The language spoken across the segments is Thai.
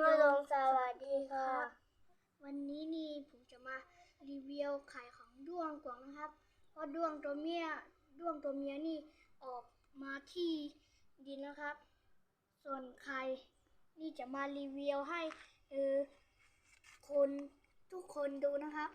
โยลงสวัสดีค่ะ วันนี้นี่ผมจะมารีวิวไข่ของด้วงกวางนะครับ เพราะด้วงตัวเมียด้วงตัวเมียนี่ออกมาที่ดินนะครับ ส่วนไข่นี่จะมารีวิวให้เออคนทุกคนดูนะครับ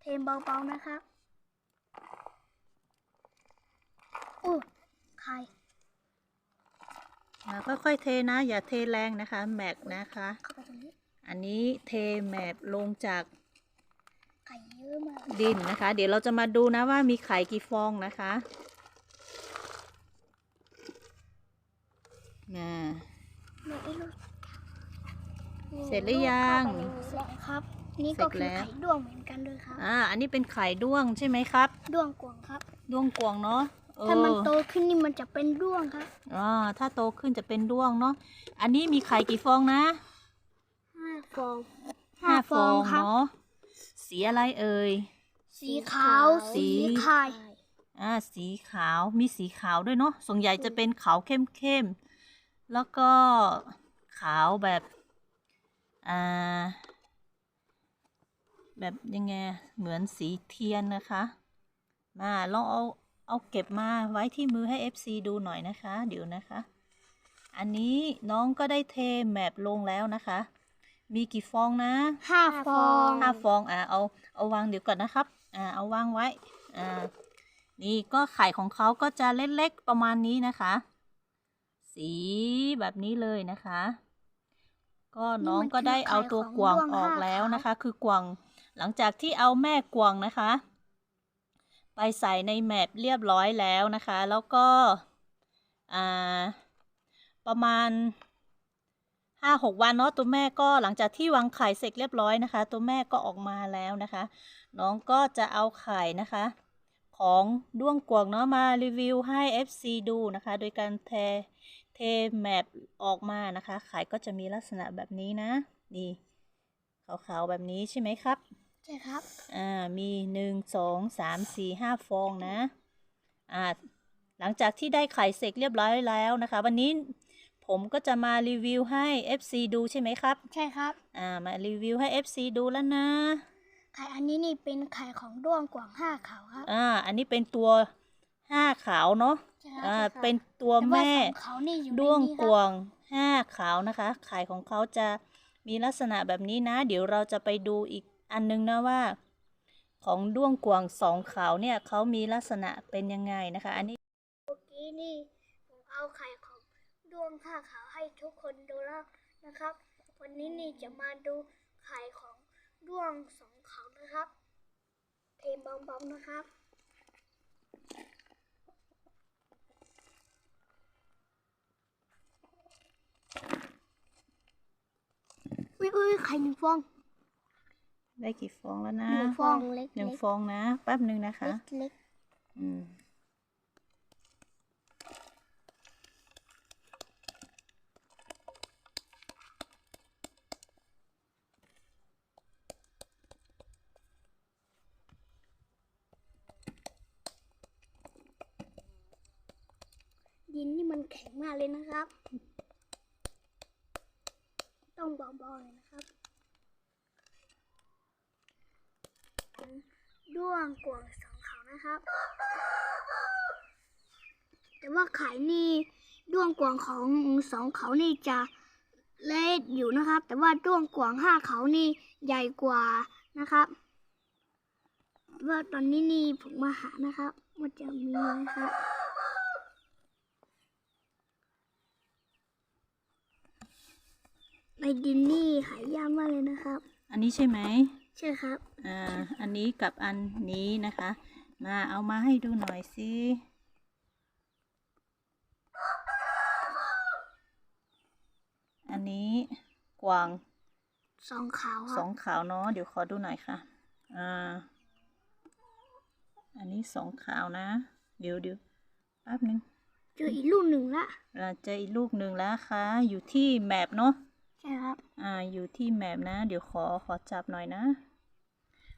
เทมเบาๆนะครับอู้ ไข่อ่าค่อยๆเทนะ อย่าเทแรงนะคะแมกนะคะ เข้าไปตรงนี้อันนี้เทแมบลงจากไข่เยอะมากดินนะคะ เดี๋ยวเราจะมาดูนะว่ามีไข่กี่ฟองนะคะอ่าไม่รู้เสร็จหรือยังเสร็จครับ นี่ก็เสร็จคือแล้วไข่ด้วงเหมือนกันด้วยครับอ่าอันนี้เป็นไข่ด้วงใช่ไหมครับ ด้วงกวางครับ ด้วงกวางเนาะเออ ถ้ามันโตขึ้นนี่มันจะเป็นด้วงครับอ่าถ้าโตขึ้นจะเป็นด้วงเนาะอันนี้มีไข่กี่ฟองนะห้าฟองห้าฟองครับเนาะสีอะไรเอ่ยสีขาวสีสีไข่อ่าสีขาวมีสีขาวด้วยเนาะส่วนใหญ่จะเป็นขาวเข้มๆแล้วก็ขาวแบบอ่าแบบยังไงเหมือนสีเทียนนะคะ มาลองเอา เอาเก็บมาไว้ที่มือให้ FC ดูหน่อยนะคะ เดี๋ยวนะคะ อันนี้น้องก็ได้เทแมปลงแล้วนะคะ มีกี่ฟองนะห้าฟองห้าฟองอะเอาเอาวางเดี๋ยวก่อนนะครับอ่าเอาวางไว้อ่านี่ก็ไข่ของเขาก็จะเล็กๆประมาณนี้นะคะ สีแบบนี้เลยนะคะ ก็น้องก็ได้เอาตัวกวางออกแล้วนะคะ คือกวางหลังจากที่เอาแม่กวางนะคะ ไปใส่ในแมปเรียบร้อยแล้วนะคะ แล้วก็ประมาณห้าหกวันเนาะตัวแม่ก็หลังจากที่วางไข่เสร็จเรียบร้อยนะคะ ตัวแม่ก็ออกมาแล้วนะคะ น้องก็จะเอาไข่นะคะ ของด้วงกวงเนาะมารีวิวให้ FC ดูนะคะ โดยการเทเทแมปออกมานะคะไข่ก็จะมีลักษณะแบบนี้นะนี่ขาวๆแบบนี้ใช่ไหมครับ ใช่ครับ อ่า มีหนึ่งสองสามสี่ห้าฟองนะ อ่า หลังจากที่ได้ไข่เสร็จเรียบร้อยแล้วนะคะ วันนี้ผมก็จะมารีวิวให้ FC ดูใช่ไหมครับ ใช่ครับ อ่า มารีวิวให้ FC ดูแล้วนะ ไข่อันนี้นี่เป็นไข่ของด้วงกวางห้าขาวครับ อ่า อันนี้เป็นตัวห้าขาวเนาะใช่ครับอ่าใช่ครับเป็นตัวต่ว่าแม่สองเขานี่อยู่ในด้วงนี้กครับวางห้าขาวนะคะ ไข่ของเขาจะมีลักษณะแบบนี้นะ เดี๋ยวเราจะไปดูอีก อันนึงนะว่าของด้วงกวางสองขาวเนี่ยเขามีลักษณะเป็นยังไงนะคะ อันนี้เมื่อกี้นี่ผมเอาไข่ของด้วงห้าขาวให้ทุกคนดูแล้วนะครับ วันนี้นี่จะมาดูไข่ของด้วงสองขาวนะครับเทมบอมๆนะครับอุ้ยอุ้ยไข่หนึ่งฟอง ได้กี่ฟองแล้วนะหนึ่งฟองเล็กหนึ่งๆฟองนะแป๊บหนึ่งนะคะ เล็กอืมๆดินนี่มันแข็งมากเลยนะครับ ต้องเบาๆเลยนะครับ ด้วงกวางสองเขานะครับ แต่ว่าไข่นี่ด้วงกวางของสองเขานี่จะเล็กอยู่นะครับ แต่ว่าด้วงกวางห้าเขานี่ใหญ่กว่านะครับว่าตอนนี้นี่ผมมาหานะครับว่าจะมีไหมครับในดินนี่หายากมากเลยนะครับ อันนี้ใช่ไหม ใช่ครับ อ่า อันนี้กับอันนี้นะคะ มาเอามาให้ดูหน่อยสิอันนี้กวางสองขาวคสรัอบงขาวเนาะเดี๋ยวขอดูหน่อยค่ะ อ่า อันนี้สองขาวนะ เดี๋ยวเดี๋ยวแป๊บหนึ่งเจออีกลูกหนึ่งละเราเจออีกลูกหนึ่งแล้วค่ะ อยู่ที่แมปเนาะ ใช่ครับ อ่า อยู่ที่แมปนะ เดี๋ยวขอขอจับหน่อยนะ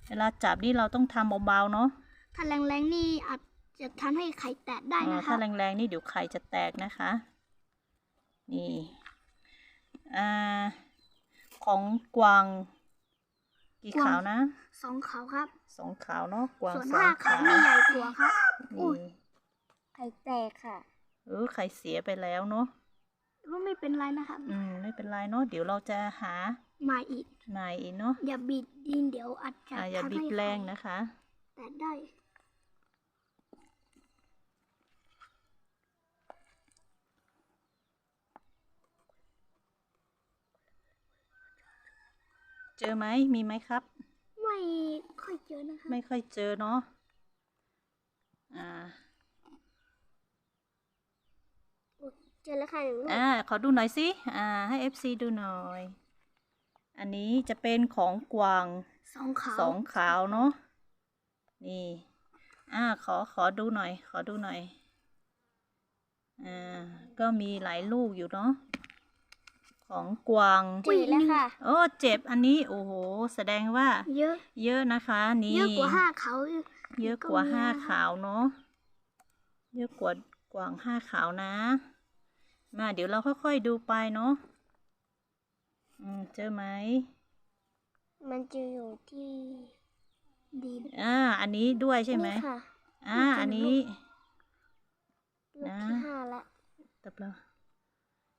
เวลาจับนี่เราต้องทำเบาๆเนาะ ถ้าแรงๆนี่อาจจะทำให้ไข่แตกได้เออนะครัถ้าบแรงๆนี่เดี๋ยวไข่จะแตกนะคะ นี่ อ่า ของกวางกี่กวางขาวนะ สองเขาครับ สองขาวเนาะ กวางส่วนสองห้าขาขาววนี่ใหญ่กว่าครับอุ้นี่ยไข่แตกค่ะ เออ ไข่เสียไปแล้วเนาะ ก็ไม่เป็นไรนะครับอืมไม่เป็นไรเนาะเดี๋ยวเราจะหามาอีกใหม่อีกเนาะอย่าบิดดินเดี๋ยวอาจจะอ่าอย่าทำบิดให้แรงไข่นะคะ แตกได้ เจอไหมมีไหมครับ ไม่ค่อยเจอนะครับไม่ค่อยเจอเนาะอ่า เจอแล้วค่ะหนึ่งลูกอ่าขอดูหน่อยสิอ่าให้ FC ดูหน่อย อันนี้จะเป็นของกวางสองขาวสองขาวเนาะนี่อ่าขอขอดูหน่อย ขอดูหน่อยอ่าก็มีหลายลูกอยู่เนาะของกวางเจอแล้วค่ะโอ้เจ็บอันนี้โอ้โหแสดงว่า เยอะ เยอะนะคะนี่เยอะกว่าห้าเขาอีกเยอะกว่าก็มีห้านะคะขาวเนาะเยอะกว่ากวางห้าขาวนะ มาเดี๋ยวเราค่อยๆดูไปเนาะอืมเจอไหม มันจะอยู่ที่ดินอ่า อันนี้ด้วยใช่ไหม นี่ค่ะอ่า อันนี้ลูกนะที่ห้าละตับแล้ว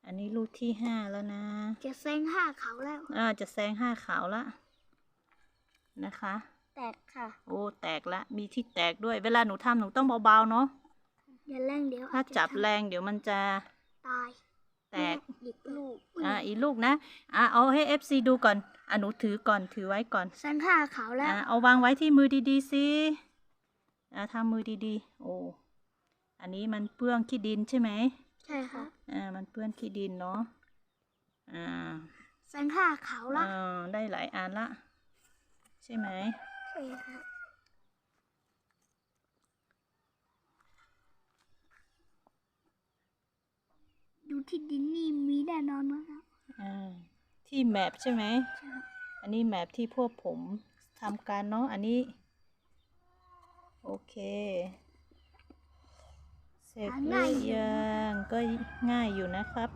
อันนี้ลูกที่ห้าแล้วนะ จะแซงห้าเขาแล้ว อ่า จะแซงห้าขาวละ นะคะ แตกค่ะ โอ้ แตกละ มีที่แตกด้วย เวลาหนูทำหนูต้องเบาๆเนาะ อย่าแรงเดี๋ยวถ้าอจจะจับทำ แรงเดี๋ยวมันจะ ตาย แตกอีกลูกอุ้ยอ่าอีกลูกนะอ่าเอาให้ FC ดูก่อนอ่าหนูถือก่อนถือไว้ก่อนแซงห้าเขาแล้วอ่าเอาวางไว้ที่มือดีๆสิอ่าทำมือดีๆ โอ้อันนี้มันเปื้องขี้ดินใช่ไหมใช่ครับอ่ามันเปื้อนขี้ดินเนาะอ่าแซงห้าเขาแล้วอ่าได้หลายอันละ ใช่ไหมใช่ครั บดูที่ดินนี่มีแน่นอนนะครับอ่าที่แมปใช่ไหม ใช่ครับอันนี้แมปที่พวกผมทำการเนาะ อันนี้ โอเคเสร็จหรือยังก็ง่ายอยู่นะครับ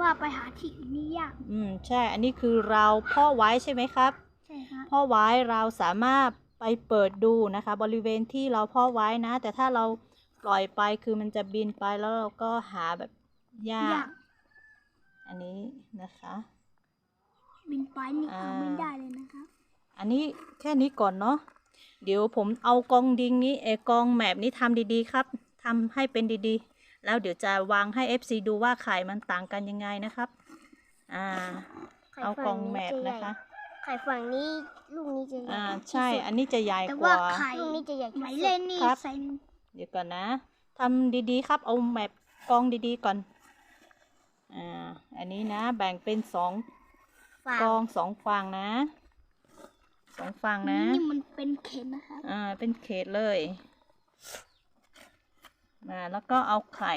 ว่าไปหาที่อื่นนี่ยากอืมใช่ อันนี้คือเราเพ่อไว้ใช่ไหมครับ ใช่ครับเพ่อไว้เราสามารถไปเปิดดูนะคะ บริเวณที่เราเพ่อไว้นะ แต่ถ้าเรา ปล่อยไปคือมันจะบินไปแล้วเราก็หาแบบยายากกอันนี้นะคะ บินไปนี่อ่าเอาไม่ได้เลยนะครับ อันนี้แค่นี้ก่อนเนาะเดี๋ยวผมเอากองดิงนี้เออกองแมปนี้ทำดีๆครับทำให้เป็นดีๆ แล้วเดี๋ยวจะวางให้ FC ดูว่าไข่มันต่างกันยังไงนะครับ อ่าไข่เอากฝั่องงนี้แมปจะใหญ่นะคะ ไข่ฝั่งนี้ลูกนี้จะใหญ่อ่าที่ใช่สุดอันนี้จะใหญ่แต่กว่าว่าไข่ลูกนี้จะใหญ่ที่ไหมสุดเล่นนี่ครับใส่ เดี๋ยวก่อนนะทำดีๆ ครับ เอาแมปกองดีๆก่อน อ่า อันนี้นะ แบ่งเป็นสองฝั่งกองสองฝั่งนะ สองฝั่งนะ นี่มันเป็นเข็มนะครับอ่า เป็นเขตเลย มา แล้วก็เอาไข่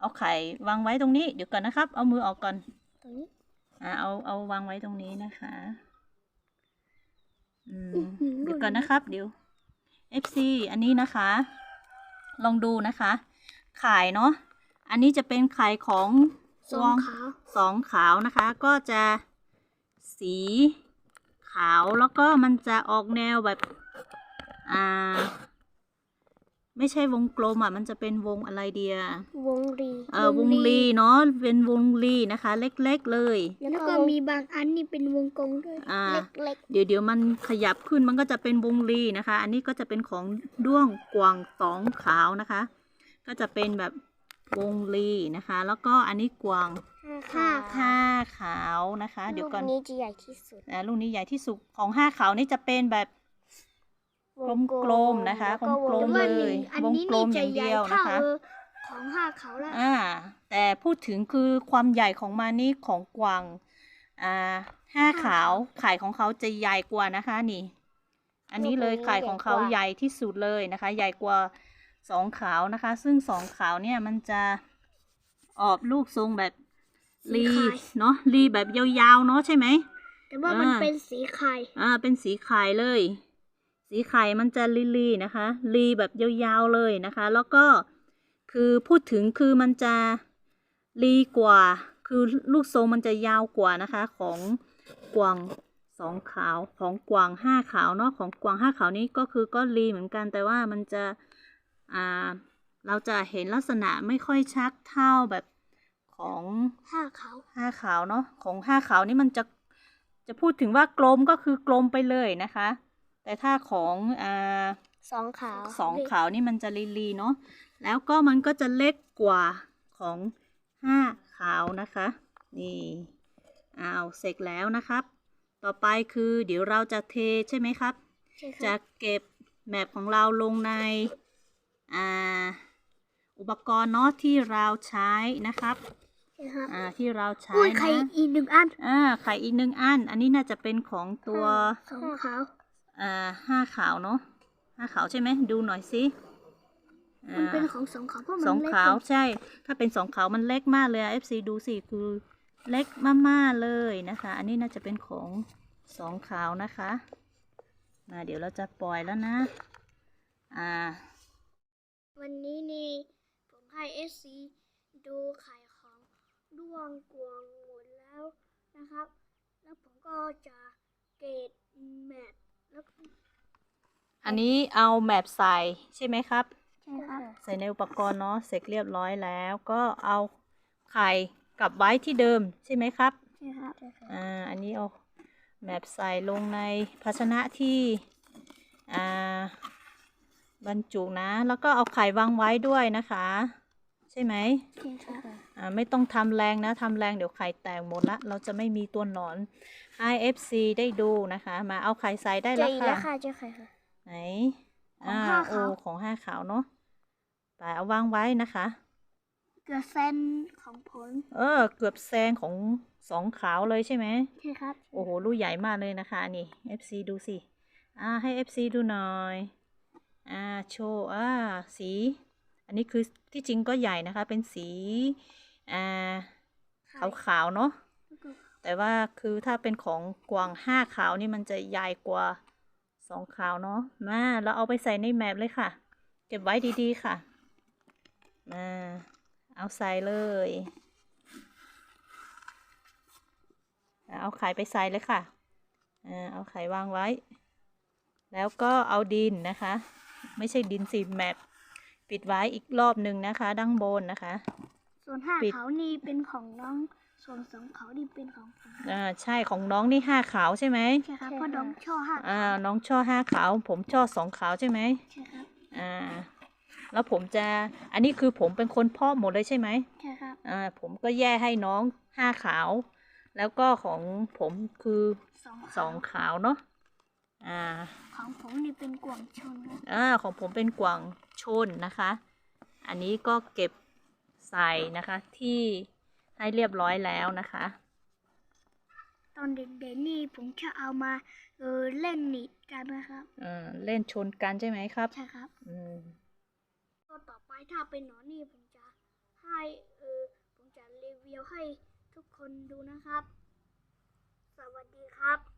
เอาไข่วางไว้ตรงนี้ เดี๋ยวก่อนนะครับ เอามือออกก่อนตรงนี้อ่า เอา เอาวางไว้ตรงนี้นะคะ อืมอื้อหือเดี๋ยวก่อนนะครับ เดี๋ยว FC อันนี้นะคะ ลองดูนะคะไข่เนาะอันนี้จะเป็นไข่ของสองขาวสองขาวนะคะ ก็จะสีขาวแล้วก็มันจะออกแนวแบบ อ่า ไม่ใช่วงกลมอะ มันจะเป็นวงอะไรเดียววงรีเออวงลีเนาะ เป็นวงลีนะคะ เล็กๆเลย แล้วก็มีบางอันนี่เป็นวงกลมด้วยอ่าเล็กเดี๋ยวเดี๋ยวมันขยับขึ้นมันก็จะเป็นวงลีนะคะ อันนี้ก็จะเป็นของด้วงกวางสองขาวนะคะ ก็จะเป็นแบบวงลีนะคะ แล้วก็อันนี้กวางๆห้าห้าขาวนะคะ เดี๋ยวก่อนลูกนี้จะใหญ่ที่สุดอ่าลูกนี้ใหญ่ที่สุดของห้าขาวนี่จะเป็นแบบ กลมๆนะคะแล้วก็กลวมงๆแต่ว่าเลยอันวงนี้กลนี่มอจะย่างใหญ่เดียวเท่านะคะเออของห้าเขาแล้วอ่า แต่พูดถึงคือความใหญ่ของมันนี่ของกวางอ่าห้าขาวไข่ของเขาจะใหญ่กว่านะคะนี่ อันนี้เลยไข่ของเขาใหญ่ที่สุดเลยนะคะ ใหญ่กว่าสองขาวนะคะ ซึ่งสองขาวเนี่ยมันจะออกลูกทรงแบบรีเนาะรีแบบยาวๆเนาะใช่ไหมแต่ว่ามันอ่าเป็นสีไข่อ่าเป็นสีขายเลย สีไข่มันจะลีลีนะคะลีแบบยาวๆเลยนะคะ แล้วก็คือพูดถึงคือมันจะลีกว่า คือลูกทรงมันจะยาวกว่านะคะ ของกวางสองขาวของกวางห้าขาวเนาะของกวางห้าขาวนี้ก็คือก็ลีเหมือนกันแต่ว่ามันจะอ่าเราจะเห็นลักษณะไม่ค่อยชัดเท่าแบบของห้าขาวห้าขาวเนาะของห้าขาวนี่มันจะจะพูดถึงว่ากลมก็คือกลมไปเลยนะคะ แต่ถ้าของอ่าสองขาวสองขาวนี่มันจะลีลีเนาะแล้วก็มันก็จะเล็กกว่าของห้าขาวนะคะ นี่อ้าวเสร็จแล้วนะครับ ต่อไปคือเดี๋ยวเราจะเทใช่ไหมครับใช่คจะรับเก็บแมปของเราลงในอ่าอุปกรณ์เนาะที่เราใช้นะครับใช่ครับอ่าที่เราใช้อุ้ยนะไข่อีกหนึ่งอันอ่าไข่อีกหนึ่งอัน อันนี้น่าจะเป็นของตัวสองขาว อ่าห้าขาวเนาะห้าขาวใช่ไหมดูหน่อยสิอ่ามันเป็นของสองขาวเพราะมันสองเล็กขาวกว่าใช่ ถ้าเป็นสองขาวมันเล็กมากเลยอะ FC ดูสิคือเล็กมากๆเลยนะคะ อันนี้น่าจะเป็นของสองขาวนะคะมาเดี๋ยวเราจะปล่อยแล้วนะ อ่า วันนี้นี่ผมให้เอสซีดูไข่ของด้วงกวางหมดแล้วนะครับ แล้วผมก็จะเกรดแมทแล้วก็ อันนี้เอาแมปใส่ใช่ไหมครับ ใช่ครับใส่ในอุปกรณ์เนาะเสร็จเรียบร้อยแล้วก็เอาไข่กลับไว้ที่เดิมใช่ไหมครับ ใช่ครับใช่ครับอ่าอันนี้เอาแมปใส่ลงในภาชนะที่อ่าบรรจุนะ แล้วก็เอาไข่วางไว้ด้วยนะคะ ใช่ไหมใช่ครับอ่าไม่ต้องทำแรงนะทำแรงเดี๋ยวไข่แตกหมดละ เราจะไม่มีตัวหนอน ให้ FC ได้ดูนะคะ มาเอาไข่ใส่ได้เจแล้อวอีกค่ะ แล้วค่ะเจอไข่ค่ะ ไหนของอ่าห้าโอ้ขาว ของห้าขาวเนาะไปเอาวางไว้นะคะ เกลือเซนของผลเออ เกือบแซงของสองขาวเลยใช่ไหม ใช่ครับโอ้โห ลูกใหญ่มากเลยนะคะ นี่ FC ดูสิ อ่า ให้ FC ดูหน่อย อ่า โชว์ อ่า สี อันนี้คือที่จริงก็ใหญ่นะคะ เป็นสี อ่า ขาวๆเนาะ แต่ว่าคือถ้าเป็นของกวางห้าขาวนี่มันจะใหญ่กว่าสองขาวเนาะมาเราเอาไปใส่ในแมปเลยค่ะ เก็บไว้ดีๆค่ะ มาเอาใส่เลย เอาไข่ไปใส่เลยค่ะ เอาไข่วางไว้ แล้วก็เอาดินนะคะ ไม่ใช่ดินสีแมปปิดไว้อีกรอบหนึ่งนะคะดั้งบนนะคะ ส่วนห้าปิด เขานี่เป็นของน้อง ส่วนสองเขานี่เป็นของผมอ่าใช่ของน้องนี่ห้าขาวใช่ไหมใช่ครับเพราะน้องช่อห้าอ่า น้องช่อห้าขาว ผมช่อสองขาวใช่ไหมใช่ครับอ่า แล้วผมจะ อันนี้คือผมเป็นคนเพาะหมดเลยใช่ไหมใช่ครับอ่า ผมก็แยกให้น้องห้าขาว แล้วก็ของผมคือสองสองขาวเนาะอ่า ของผมนี่เป็นกวางชนครับ อ่าของผมเป็นกวางชนนะคะ อันนี้ก็เก็บ ใส่นะคะ ที่ให้เรียบร้อยแล้วนะคะ ตอนเด็กๆนี่ผมจะเอามาเออเล่นนิดกันนะครับอ่าเล่นชนกันใช่ไหมครับ ใช่ครับอืมก็ต่อไปถ้าเป็นหนอนนี่ผมจะให้เออผมจะรีวิวให้ทุกคนดูนะครับ สวัสดีครับ